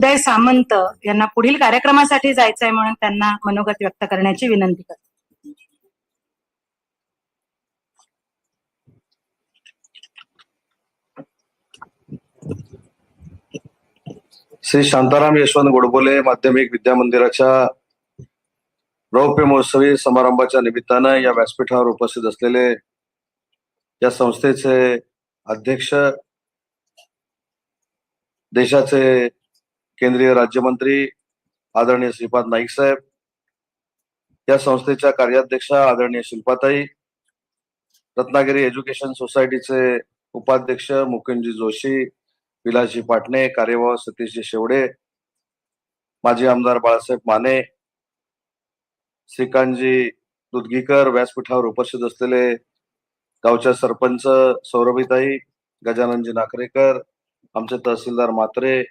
उदय सामंत यांना पुढील कार्यक्रमासाठी जायचं आहे म्हणून त्यांना मनोगत व्यक्त करण्याची विनंती करते. श्री शांताराम यशवंत गोडबोले माध्यमिक विद्या मंदिराच्या रौप्य महोत्सवी समारंभाच्या निमित्तानं या व्यासपीठावर उपस्थित असलेले या संस्थेचे अध्यक्ष देशाचे केंद्रीय राज्यमंत्री आदरणीय श्रीपाद नाईक साहेब या संस्थेच्या कार्याध्यक्षा आदरणीय शिल्पाताई रत्नागिरी एज्युकेशन सोसायटीचे उपाध्यक्ष मुकुंदजी जोशी विलासजी पाटणे कार्यवाह सतीशजी शेवडे माजी आमदार बाळासाहेब माने श्रीकांतजी दुधगीकर व्यासपीठावर उपस्थित असलेले गावच्या सरपंच सौरभीताई गजाननजी नाकरेकर आमचे तहसीलदार मात्रे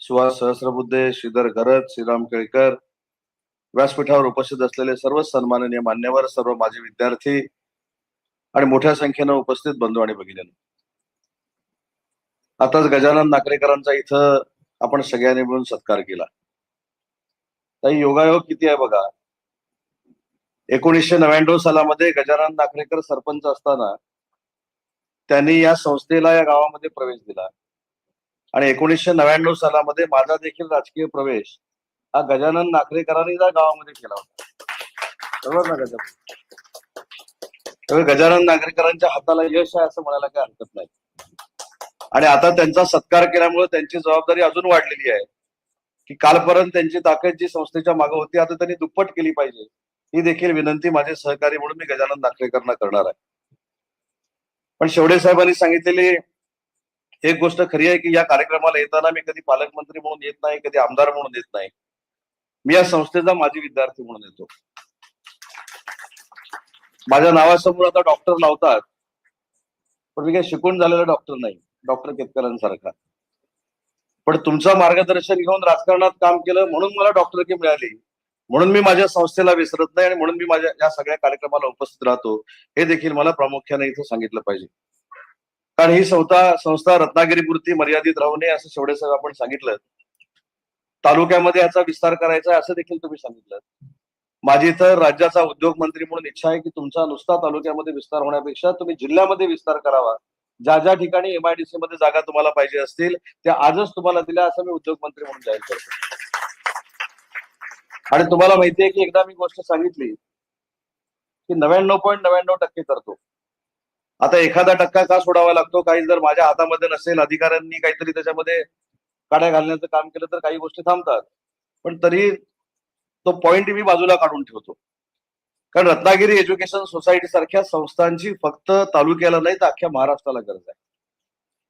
सुहास सहस्रबुद्धे श्रीधर गरज श्रीराम केळकर. व्यासपीठावर उपस्थित असलेले सर्व सन्माननीय मान्यवर सर्व माजी विद्यार्थी आणि मोठ्या संख्येनं उपस्थित बंधू आणि भगिनी आताच गजानन नागरेकरांचा इथं आपण सगळ्यांनी मिळून सत्कार केला. ताई योगायोग किती आहे बघा? एकोणीसशे नव्याण्णव सालामध्ये गजानन नागरेकर सरपंच असताना त्यांनी या संस्थेला या गावामध्ये प्रवेश दिला. आणि एकोणीसशे नव्याण्णव सालामध्ये माझा देखील राजकीय प्रवेश हा गजानन नागरेकरांनी त्या गावामध्ये केला होता. बरोबर ना गजानन? त्यामुळे गजानन नागरेकरांच्या हाताला यश आहे असं म्हणायला काही हरकत नाही. आणि आता त्यांचा सत्कार केल्यामुळे त्यांची जबाबदारी अजून वाढलेली आहे. की कालपर्यंत त्यांची ताकद जी संस्थेच्या मागे होती आता त्यांनी दुप्पट केली पाहिजे. ही देखील विनंती माझे सहकारी म्हणून मी गजानन नागरेकरांना करणार आहे. पण शेवडे साहेबांनी सांगितलेली एक गोष्ट खरी आहे की या कार्यक्रमाला येताना मी कधी पालकमंत्री म्हणून येत नाही कधी आमदार म्हणून येत नाही. मी या संस्थेचा माजी विद्यार्थी म्हणून येतो. माझ्या नावासमोर आता डॉक्टर लावतात पण मी काही शिकून झालेला डॉक्टर नाही डॉक्टर केतकरांसारखा. पण तुमचं मार्गदर्शन घेऊन राजकारणात काम केलं म्हणून मला डॉक्टरकी मिळाली. म्हणून मी माझ्या संस्थेला विसरत नाही आणि म्हणून मी माझ्या या सगळ्या कार्यक्रमाला उपस्थित राहतो हे देखील मला प्रामुख्याने इथं सांगितलं पाहिजे. कारण ही संस्था संस्था रत्नागिरीपुरती मर्यादित राहू नये असं शेवडे साहेब आपण सांगितलं. तालुक्यामध्ये याचा विस्तार करायचा असं देखील तुम्ही सांगितलं. माझी तर राज्याचा उद्योग मंत्री म्हणून इच्छा आहे की तुमचा नुसता तालुक्यामध्ये विस्तार होण्यापेक्षा तुम्ही जिल्ह्यामध्ये विस्तार करावा. ज्या ज्या ठिकाणी एमआयडीसी मध्ये जागा तुम्हाला पाहिजे असतील त्या आजच तुम्हाला दिल्या असं मी उद्योग मंत्री म्हणून जाहीर करतो. आणि तुम्हाला माहिती आहे की एकदा मी गोष्ट सांगितली की नव्याण्णव पॉईंट नव्याण्णव टक्के करतो. आता एखादा टक्का का सोडावा लागतो? काही जर माझ्या हातामध्ये नसेल अधिकाऱ्यांनी काहीतरी त्याच्यामध्ये काड्या घालण्याचं काम केलं तर काही गोष्टी थांबतात. पण तरी तो पॉइंट मी बाजूला काढून ठेवतो. कारण रत्नागिरी एज्युकेशन सोसायटी सारख्या संस्थांची फक्त तालुक्याला नाही तर अख्ख्या महाराष्ट्राला गरज आहे.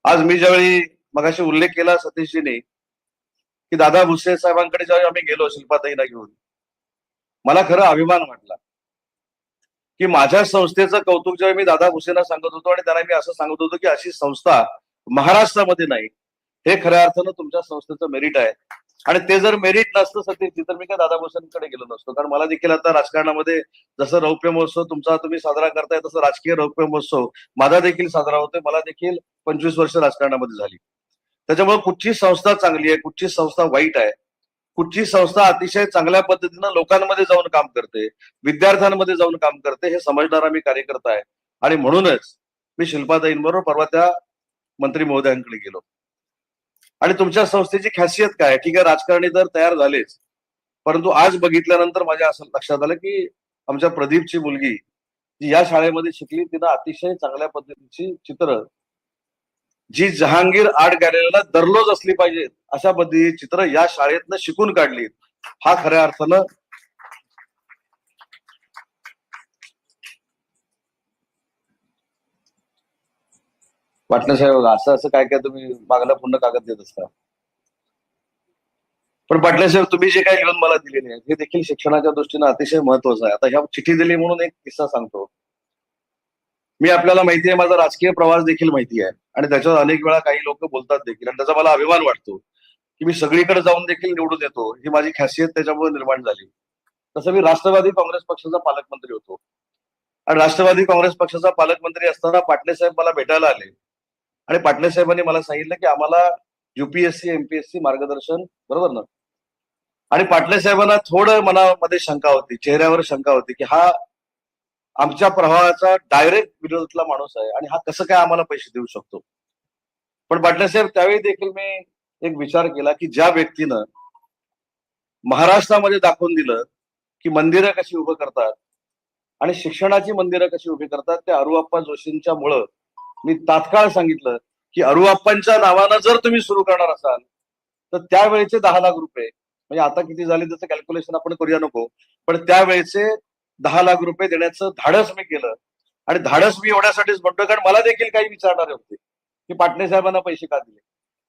आज मी ज्यावेळी मगाशी उल्लेख केला सतीशजीने की दादा भुसे साहेबांकडे ज्यावेळी आम्ही गेलो शिल्पाताईला घेऊन मला खरं अभिमान वाटला. की माझ्या संस्थेचं कौतुक जेव्हा मी दादा भुसेंना सांगत होतो आणि त्यांना मी असं सांगत होतो की अशी संस्था महाराष्ट्रामध्ये नाही. हे खऱ्या अर्थानं तुमच्या संस्थेचं मेरिट आहे. आणि ते जर मेरिट नसतं सतीशजी तर मी काय दादा भुसेंकडे गेलो नसतो. कारण मला देखील आता राजकारणामध्ये जसं रौप्य महोत्सव तुमचा तुम्ही साजरा करताय तसं राजकीय रौप्य महोत्सव माझा देखील साजरा होतोय. मला देखील पंचवीस वर्ष राजकारणामध्ये झाली. त्याच्यामुळे कुठची संस्था चांगली आहे कुठची संस्था वाईट आहे कुठची संस्था अतिशय चांगल्या पद्धतीनं लोकांमध्ये जाऊन काम करते विद्यार्थ्यांमध्ये जाऊन काम करते हे समजणारा मी कार्यकर्ता आहे. आणि म्हणूनच मी शिल्पाताईंबरोबर परवा त्या मंत्री महोदयांकडे गेलो. आणि तुमच्या संस्थेची खासियत काय? ठीक आहे राजकारणी तर तयार झालेच. परंतु आज बघितल्यानंतर माझ्या असं लक्षात आलं की आमच्या प्रदीपची मुलगी जी या शाळेमध्ये शिकली तिनं अतिशय चांगल्या पद्धतीची चित्र जी जहांगीर आर्ट गॅलरीला दररोज असली पाहिजे अशा पद्धतीची चित्र या शाळेतनं शिकून काढली हा खऱ्या अर्थानं वाटलं साहेब असं असं काय काय तुम्ही मागला पूर्ण कागद देत असता. पण पाटले साहेब तुम्ही जे काही लिहून मला दिलेले आहे हे देखील शिक्षणाच्या दृष्टीने अतिशय महत्वाचं आहे. आता ह्या चिठी दिली म्हणून एक किस्सा सांगतो. मी आपल्याला माहिती आहे माझा राजकीय प्रवास देखील माहिती आहे आणि त्याच्यावर अनेक वेळा काही लोक बोलतात देखील. आणि त्याचा मला अभिमान वाटतो की मी सगळीकडे जाऊन देखील निवडून येतो. ही माझी खासियत त्याच्यामुळे निर्माण झाली. तसं मी राष्ट्रवादी काँग्रेस पक्षाचा पालकमंत्री होतो. आणि राष्ट्रवादी काँग्रेस पक्षाचा पालकमंत्री असताना पाटणे साहेब मला भेटायला आले. आणि पाटणे साहेबांनी मला सांगितलं की आम्हाला युपीएससी एमपीएससी मार्गदर्शन बरोबर ना? आणि पाटले साहेबांना थोडं मनामध्ये शंका होती चेहऱ्यावर शंका होती की हा आमच्या प्रभावाचा डायरेक्ट विरोधातला माणूस आहे आणि हा कसं काय आम्हाला पैसे देऊ शकतो? पण पाटले साहेब त्यावेळी देखील मी एक विचार केला की ज्या व्यक्तीनं महाराष्ट्रामध्ये दाखवून दिलं की मंदिरं कशी उभं करतात आणि शिक्षणाची मंदिरं कशी उभी करतात त्या अरुआप्पा जोशींच्या मुळं मी तात्काळ सांगितलं की अरुआप्पांच्या नावानं जर तुम्ही सुरू करणार असाल तर त्यावेळेचे दहा लाख रुपये म्हणजे आता किती झाले त्याचं कॅल्क्युलेशन आपण करूया नको पण त्यावेळेचे दहा लाख रुपये देण्याचं धाडस मी केलं. आणि धाडस मी एवढ्यासाठीच म्हणतोय कारण मला देखील काही विचारणारे होते की पाटणे साहेबांना पैसे का दिले?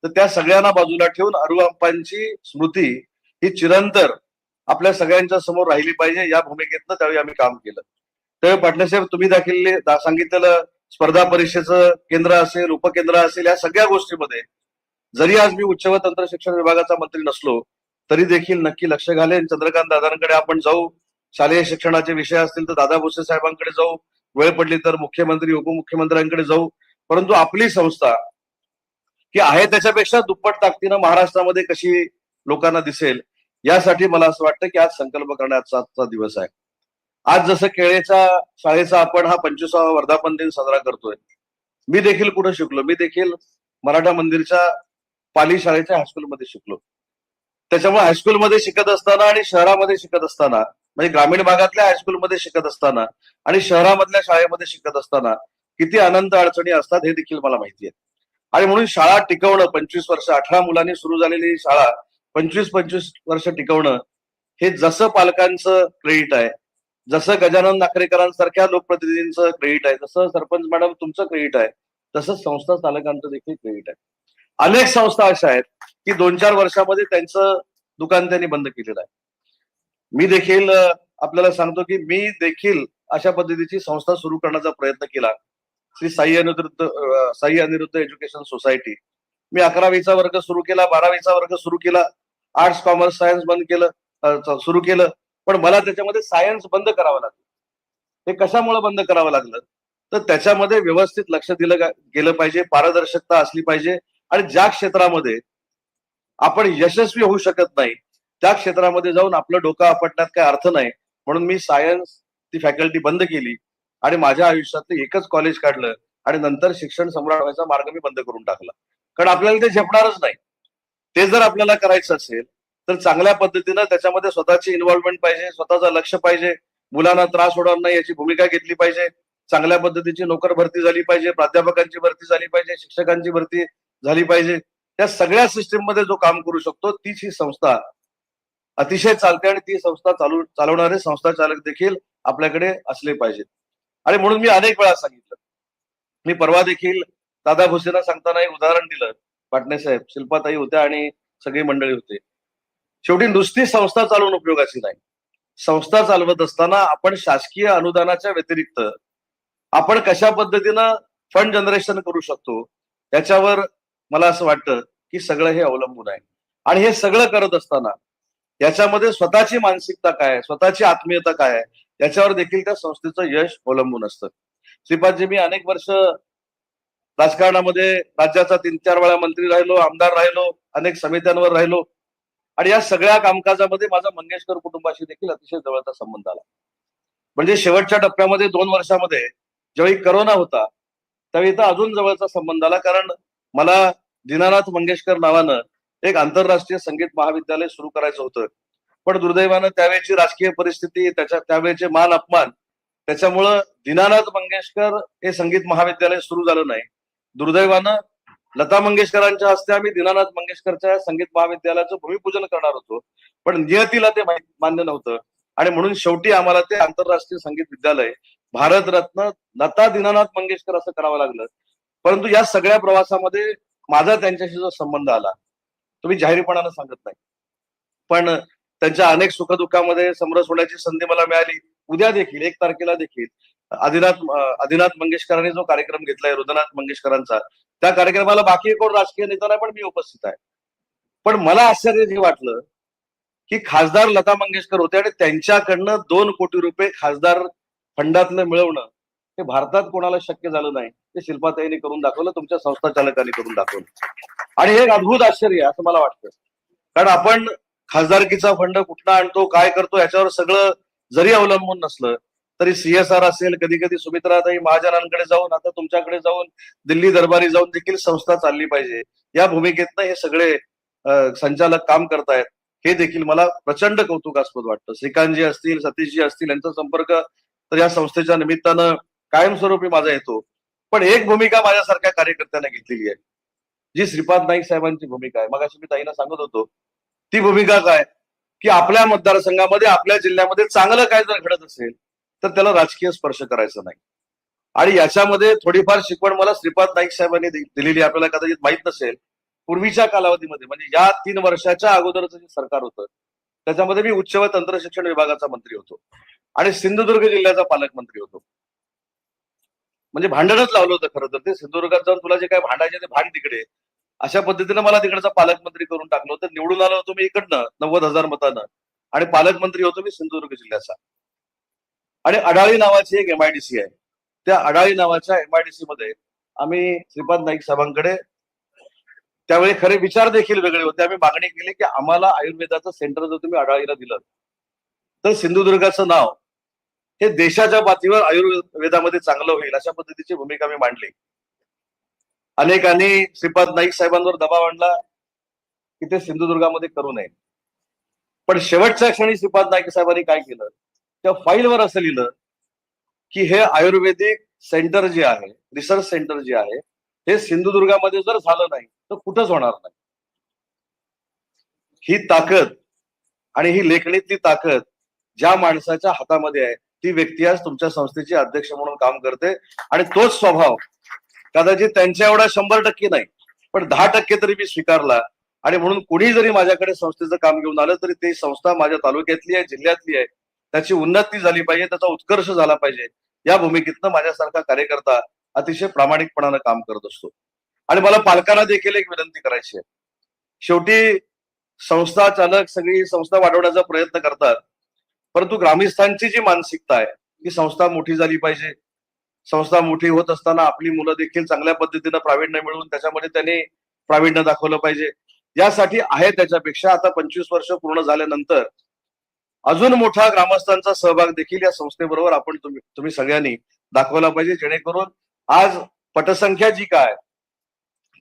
तर त्या सगळ्यांना बाजूला ठेवून अरुआप्पांची स्मृती ही चिरंतर आपल्या सगळ्यांच्या समोर राहिली पाहिजे या भूमिकेतनं त्यावेळी आम्ही काम केलं. त्यावेळी पाटणे साहेब तुम्ही दाखिले दा- सांगितलेलं स्पर्धा परीक्षेचं केंद्र असेल उपकेंद्र असेल या सगळ्या गोष्टीमध्ये जरी आज मी उच्च व तंत्र शिक्षण विभागाचा मंत्री नसलो तरी देखील नक्की लक्ष घालेन. चंद्रकांत दादांकडे आपण जाऊ. शालेय शिक्षणाचे विषय असतील तर दादा भुसे साहेबांकडे जाऊ. वेळ पडली तर मुख्यमंत्री उपमुख्यमंत्र्यांकडे जाऊ. परंतु आपली संस्था की आहे त्याच्यापेक्षा दुप्पट ताकदीनं महाराष्ट्रामध्ये कशी लोकांना दिसेल यासाठी मला असं वाटतं की आज संकल्प करण्याचा आजचा दिवस आहे. आज जसं केळेच्या शाळेचा आपण हा पंचवीसावा वर्धापन दिन साजरा करतोय. मी देखील कुठं शिकलो? मी देखील मराठा मंदिरच्या पाली शाळेच्या हायस्कूलमध्ये शिकलो. त्याच्यामुळे हायस्कूलमध्ये शिकत असताना आणि शहरामध्ये शिकत असताना म्हणजे ग्रामीण भागातल्या हायस्कूलमध्ये शिकत असताना आणि शहरामधल्या शाळेमध्ये शिकत असताना किती अनंत अडचणी असतात हे देखील मला माहिती आहे. आणि म्हणून शाळा टिकवणं पंचवीस वर्ष अठरा मुलांनी सुरू झालेली शाळा पंचवीस पंचवीस वर्ष टिकवणं हे जसं पालकांचं क्रेडिट आहे जसं गजानन नाकरेकरांसारख्या लोकप्रतिनिधींचं क्रेडिट आहे जसं सरपंच मॅडम तुमचं क्रेडिट आहे तसंच संस्था चालकांचं देखील क्रेडिट आहे. अनेक संस्था अशा आहेत की दोन चार वर्षामध्ये त्यांचं दुकान त्यांनी बंद केलेलं आहे. मी देखील आपल्याला सांगतो की मी देखील अशा पद्धतीची संस्था सुरू करण्याचा प्रयत्न केला. Shri Sai Aniruddha Sai Aniruddha education society. मी अकरावीचा वर्ग सुरू केला बारावीचा वर्ग सुरू केला आर्ट्स कॉमर्स सायन्स बंद केलं सुरू केलं पण मला त्याच्यामध्ये सायन्स बंद करावं लागलं. हे कशामुळे बंद करावं लागलं? तर त्याच्यामध्ये व्यवस्थित लक्ष दिलं गेलं पाहिजे पारदर्शकता असली पाहिजे आणि ज्या क्षेत्रामध्ये आपण यशस्वी होऊ शकत नाही. त्या क्षेत्रामध्ये जाऊन आपलं डोकं आपटण्यात काय अर्थ नाही. म्हणून मी सायन्स ती फॅकल्टी बंद केली आणि माझ्या आयुष्यातलं एकच कॉलेज काढलं आणि नंतर शिक्षण सम्राट व्हायचा मार्ग मी बंद करून टाकला. कारण आपल्याला ते झेपणारच नाही. ते जर आपल्याला करायचं असेल तर चांगल्या पद्धतीनं त्याच्यामध्ये स्वतःची इन्व्हॉल्वमेंट पाहिजे स्वतःचं लक्ष पाहिजे मुलांना त्रास होणार नाही याची भूमिका घेतली पाहिजे चांगल्या पद्धतीची नोकर भरती झाली पाहिजे प्राध्यापकांची भरती झाली पाहिजे शिक्षकांची भरती झाली पाहिजे त्या सगळ्या सिस्टीममध्ये जो काम करू शकतो तीच ही संस्था अतिशय चालते आणि ती संस्था चालू चालवणारे संस्था चालक देखील आपल्याकडे असले पाहिजेत. आणि म्हणून मी अनेक वेळा सांगितलं. मी परवा देखील दादा भुसेना सांगताना एक उदाहरण दिलं पाटणे साहेब. शिल्पाताई होत्या आणि सगळी मंडळी होते. शेवटी नुसती संस्था चालवून उपयोगाची नाही. संस्था चालवत असताना आपण शासकीय अनुदानाच्या व्यतिरिक्त आपण कशा पद्धतीनं फंड जनरेशन करू शकतो त्याच्यावर मला असं वाटतं की सगळं हे अवलंबून आहे. आणि हे सगळं करत असताना याच्यामध्ये स्वतःची मानसिकता काय आहे? स्वतःची आत्मीयता काय आहे? याच्यावर देखील त्या संस्थेचं यश अवलंबून असतं. श्रीपादजी मी अनेक वर्ष राजकारणामध्ये राज्याचा तीन चार वेळा मंत्री राहिलो आमदार राहिलो अनेक समित्यांवर राहिलो. आणि या सगळ्या कामकाजामध्ये माझा मंगेशकर कुटुंबाशी देखील अतिशय जवळचा संबंध आला. म्हणजे शेवटच्या टप्प्यामध्ये दोन वर्षामध्ये ज्यावेळी करोना होता त्यावेळी तर अजून जवळचा संबंध आला. कारण मला दीनानाथ मंगेशकर नावानं एक आंतरराष्ट्रीय संगीत महाविद्यालय सुरू करायचं होतं. पण दुर्दैवानं त्यावेळेची राजकीय परिस्थिती त्याच्या त्यावेळेचे मान अपमान त्याच्यामुळं दीनानाथ मंगेशकर हे संगीत महाविद्यालय सुरू झालं नाही. दुर्दैवानं लता मंगेशकरांच्या हस्ते आम्ही दीनानाथ मंगेशकरच्या संगीत महाविद्यालयाचं भूमिपूजन करणार होतो. पण नियतीला ते मान्य नव्हतं. आणि म्हणून शेवटी आम्हाला ते आंतरराष्ट्रीय संगीत विद्यालय भारतरत्न लता दीनानाथ मंगेशकर असं करावं लागलं. परंतु या सगळ्या प्रवासामध्ये माझा त्यांच्याशी जो संबंध आला तुम्ही जाहीरपणानं सांगत नाही. पण त्यांच्या अनेक सुखदुःखामध्ये समरस होण्याची संधी मला मिळाली. उद्या देखील एक तारखेला देखील आदिनाथ आदिनाथ मंगेशकरांनी जो कार्यक्रम घेतलाय रुद्रनाथ मंगेशकरांचा त्या कार्यक्रमाला बाकी कोण राजकीय नेता नाही पण मी उपस्थित आहे. पण मला आश्चर्य हे वाटलं की खासदार लता मंगेशकर होते आणि त्यांच्याकडनं दोन कोटी रुपये खासदार फंडातलं मिळवणं हे भारतात कोणाला शक्य झालं नाही. ते शिल्पाताईने करून दाखवलं तुमच्या संस्था चालकांनी करून दाखवलं. आणि हे एक अद्भुत आश्चर्य आहे असं मला वाटतं. कारण आपण खासदारकीचा फंड कुठला आणतो काय करतो याच्यावर सगळं जरी अवलंबून नसलं तरी सीएसआर असेल कधी कधी सुमित्राताई महाजनांकडे जाऊन आता तुमच्याकडे जाऊन दिल्ली दरबारी जाऊन देखील संस्था चालली पाहिजे. या भूमिकेतनं हे सगळे संचालक काम करतायत. हे देखील मला प्रचंड कौतुकास्पद वाटतं. श्रीकांतजी असतील सतीशजी असतील यांचा संपर्क तर या संस्थेच्या निमित्तानं कायमस्वरूपी माझा येतो. पण एक भूमिका माझ्यासारख्या कार्यकर्त्यांना घेतलेली आहे. जी श्रीपाद नाईक साहेबांची भूमिका आहे. मग मी ताईला सांगत होतो. ती भूमिका काय? की आपल्या मतदारसंघामध्ये आपल्या जिल्ह्यामध्ये चांगलं काय जर घडत असेल तर त्याला राजकीय स्पर्श करायचा नाही. आणि याच्यामध्ये थोडीफार शिकवण मला श्रीपाद नाईक साहेबांनी दिलेली आपल्याला कदाचित माहीत नसेल. पूर्वीच्या कालावधीमध्ये म्हणजे या तीन वर्षाच्या अगोदरचं जे सरकार होतं त्याच्यामध्ये मी उच्च व तंत्र शिक्षण विभागाचा मंत्री होतो. आणि सिंधुदुर्ग जिल्ह्याचा पालकमंत्री होतो. म्हणजे भांडणच लावलं होतं खरं तर. ते सिंधुदुर्गात जाऊन तुला जे काय भांडायचे ते भांड तिकडे. अशा पद्धतीनं मला तिकडचा पालकमंत्री करून टाकलं होतं. निवडून आलो होतो मी इकडनं नव्वद हजार मतानं. आणि पालकमंत्री होतो मी सिंधुदुर्ग जिल्ह्याचा. आणि अडाळी नावाची एक एमआयडीसी आहे. त्या अडाळी नावाच्या एमआयडीसी मध्ये आम्ही श्रीपाद नाईक साहेबांकडे त्यावेळी खरे विचार देखील वेगळे होते. आम्ही मागणी केली की आम्हाला आयुर्वेदाचं सेंटर जर तुम्ही अडाळीला दिलं तर सिंधुदुर्गाचं नाव हे देशाच्या पातळीवर आयुर्वेदामध्ये चांगलं होईल अशा पद्धतीची भूमिका मी मांडली. अनेकांनी श्रीपाद नाईक साहेबांवर दबाव आणला की ते सिंधुदुर्गामध्ये करू नये. पण शेवटच्या क्षणी श्रीपाद नाईक साहेबांनी काय केलं? त्या फाईलवर असं लिहिलं की हे आयुर्वेदिक सेंटर जे आहे रिसर्च सेंटर जे आहे हे सिंधुदुर्गामध्ये जर झालं नाही तर कुठंच होणार नाही. ही ताकद आणि ही लेखणीतली ताकद ज्या माणसाच्या हातामध्ये आहे ती व्यक्ती आज तुमच्या संस्थेची अध्यक्ष म्हणून काम करते आणि तोच स्वभाव कदाचित त्यांच्या एवढा शंभर टक्के नाही पण दहा टक्के तरी मी स्वीकारला आणि म्हणून कुणी जरी माझ्याकडे संस्थेचं काम घेऊन आलं तरी ती संस्था माझ्या तालुक्यातली आहे जिल्ह्यातली आहे त्याची उन्नती झाली पाहिजे त्याचा उत्कर्ष झाला पाहिजे. या भूमिकेतनं माझ्यासारखा कार्यकर्ता अतिशय प्रामाणिकपणानं काम करत असतो. आणि मला पालकांना देखील एक विनंती करायची आहे. शेवटी संस्था चालक सगळी संस्था वाढवण्याचा प्रयत्न करतात. परंतु ग्रामस्थांची जी मानसिकता आहे की संस्था मोठी झाली पाहिजे. संस्था मोठी होत असताना आपली मुलं देखील चांगल्या पद्धतीनं प्रावीण्य मिळवून त्याच्यामध्ये त्यांनी प्रावीण्य दाखवलं पाहिजे. यासाठी आहे त्याच्यापेक्षा आता पंचवीस वर्ष पूर्ण झाल्यानंतर अजून मोठा ग्रामस्थांचा सहभाग देखील या संस्थेबरोबर आपण तुम्ही तुम्ही सगळ्यांनी दाखवला पाहिजे जेणेकरून आज पटसंख्या जी काय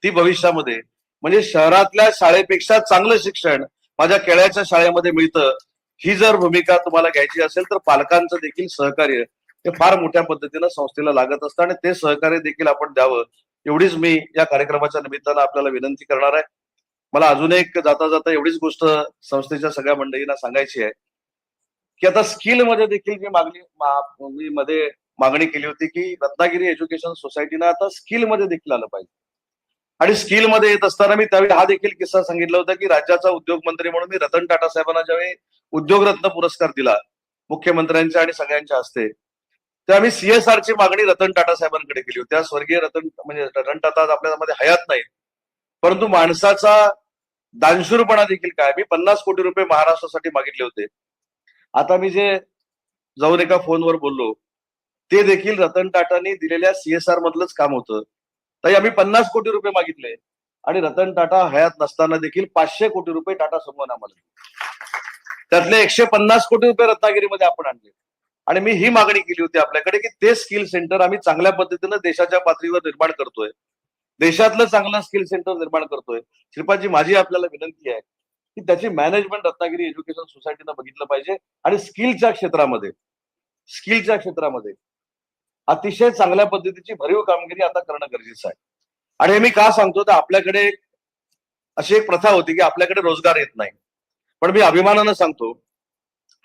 ती भविष्यामध्ये म्हणजे शहरातल्या शाळेपेक्षा चांगलं शिक्षण माझ्या केळ्याच्या शाळेमध्ये मिळतं ही जर भूमिका तुम्हाला घ्यायची असेल तर पालकांचं देखील सहकार्य हे फार मोठ्या पद्धतीनं संस्थेला लागत असतं आणि ते सहकार्य देखील आपण द्यावं. एवढीच मी या कार्यक्रमाच्या निमित्तानं आपल्याला विनंती करणार आहे. मला अजून एक जाता जाता एवढीच गोष्ट संस्थेच्या सगळ्या मंडळींना सांगायची आहे. की आता स्किलमध्ये देखील मी मागणी मी मध्ये मागणी केली होती की रत्नागिरी एज्युकेशन सोसायटीनं आता स्किलमध्ये देखील आलं पाहिजे. आणि स्किलमध्ये येत असताना मी त्यावेळी हा देखील किस्सा सांगितला होता की राज्याचा उद्योग मंत्री म्हणून मी रतन टाटा साहेबांना ज्यावेळी उद्योगरत्न पुरस्कार दिला मुख्यमंत्र्यांच्या आणि सगळ्यांच्या हस्ते. तर आम्ही सीएसआर ची मागणी रतन टाटा साहेबांकडे केली होती. त्या स्वर्गीय रतन म्हणजे रतन टाटा आपल्यामध्ये हयात नाही परंतु माणसाचा दानशूरपणा देखील काय? मी पन्नास कोटी रुपये महाराष्ट्रासाठी मागितले होते. आता मी जे जाऊन एका फोनवर बोललो ते देखील रतन टाटांनी दिलेल्या सीएसआर मधलंच काम होतं. तरी आम्ही पन्नास कोटी रुपये मागितले आणि रतन टाटा हयात नसताना देखील पाचशे कोटी रुपये टाटा समूहानं आम्हाला त्यातले एकशे पन्नास कोटी रुपये रत्नागिरीमध्ये आपण आणले. आणि मी ही मागणी केली होती आपल्याकडे की ते स्किल सेंटर आम्ही चांगल्या पद्धतीनं देशाच्या पातळीवर निर्माण करतोय. देशातलं चांगलं स्किल सेंटर निर्माण करतोय. श्रीपादजी माझी आपल्याला विनंती आहे की त्याची मॅनेजमेंट रत्नागिरी एज्युकेशन सोसायटीनं बघितलं पाहिजे आणि स्किलच्या क्षेत्रामध्ये स्किलच्या क्षेत्रामध्ये अतिशय चांगल्या पद्धतीची भरीव कामगिरी आता करणं गरजेचं आहे. आणि हे मी का सांगतो तर आपल्याकडे अशी एक प्रथा होती की आपल्याकडे रोजगार येत नाही. पण मी अभिमानानं सांगतो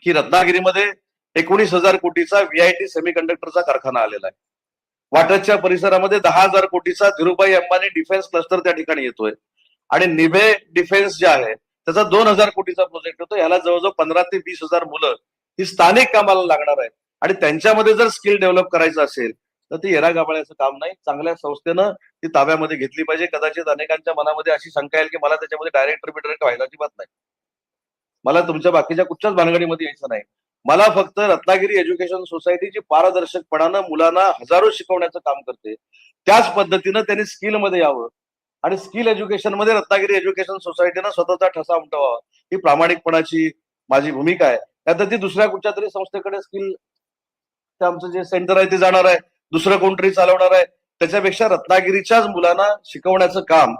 की रत्नागिरीमध्ये एकोणीस हजार कोटीचा व्हीआयटी सेमीकंडक्टरचा कारखाना आलेला आहे. वाटतच्या परिसरामध्ये दहा हजार कोटीचा धीरुभाई अंबानी डिफेन्स क्लस्टर त्या ठिकाणी येतोय. आणि निभे डिफेन्स जे आहे त्याचा दोन हजार कोटीचा प्रोजेक्ट होतो. याला जवळजवळ पंधरा ते वीस हजार मुलं ही स्थानिक कामाला लागणार आहे आणि त्यांच्यामध्ये जर स्किल डेव्हलप करायचं असेल तर ती येरा गाबाळ्याचं काम नाही. चांगल्या संस्थेनं ती ताब्यामध्ये घेतली पाहिजे. कदाचित अनेकांच्या मनामध्ये अशी शंका येईल की मला त्याच्यामध्ये डायरेक्टर बिडायरेक्ट व्हायला अजिबात नाही. मला तुमच्या बाकीच्या कुठच्याच भानगडीमध्ये यायचं नाही. मला फक्त रत्नागिरी एज्युकेशन सोसायटी जी पारदर्शकपणानं मुलांना हजारो शिकवण्याचं काम करते. त्याच पद्धतीनं त्यांनी स्किलमध्ये यावं. आणि स्किल एज्युकेशनमध्ये रत्नागिरी एज्युकेशन सोसायटीनं स्वतःचा ठसा उमटवावा. ही प्रामाणिकपणाची माझी भूमिका आहे. त्यात ती दुसऱ्या कुठच्या तरी संस्थेकडे स्किल आमचं जे सेंटर आहे ते जाणार आहे. दुसरं कोणतरी चालवणार आहे. त्याच्यापेक्षा रत्नागिरीच्याच मुलांना शिकवण्याचं काम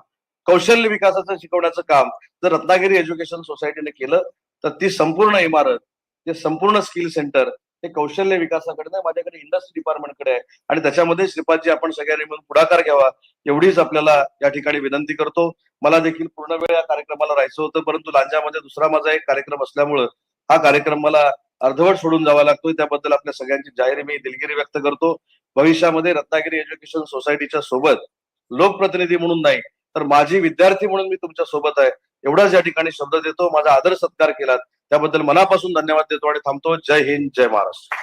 कौशल्य विकासाचं शिकवण्याचं काम जर रत्नागिरी एज्युकेशन सोसायटीने केलं तर ती संपूर्ण इमारत ते संपूर्ण स्किल सेंटर हे कौशल्य विकासाकडे नाही माझ्याकडे इंडस्ट्री डिपार्टमेंटकडे आहे. आणि त्याच्यामध्ये श्रीपादजी आपण सगळ्यांनी मिळून पुढाकार घ्यावा एवढीच आपल्याला या ठिकाणी विनंती करतो. मला देखील पूर्ण वेळ या कार्यक्रमाला राहायचं होतं परंतु लांजामध्ये दुसरा माझा एक कार्यक्रम असल्यामुळं हा कार्यक्रम मला अर्धवट सोडून जावा लागतोय. त्याबद्दल आपल्या सगळ्यांची जाहीर मी दिलगिरी व्यक्त करतो. भविष्यामध्ये रत्नागिरी एज्युकेशन सोसायटीच्या सोबत लोकप्रतिनिधी म्हणून नाही तर माझी विद्यार्थी म्हणून मी तुमच्यासोबत आहे. एवढाच या ठिकाणी शब्द देतो. माझा आदर सत्कार केलात. त्याबद्दल मनापासून धन्यवाद देतो आणि थांबतो. जय हिंद जय महाराष्ट्र.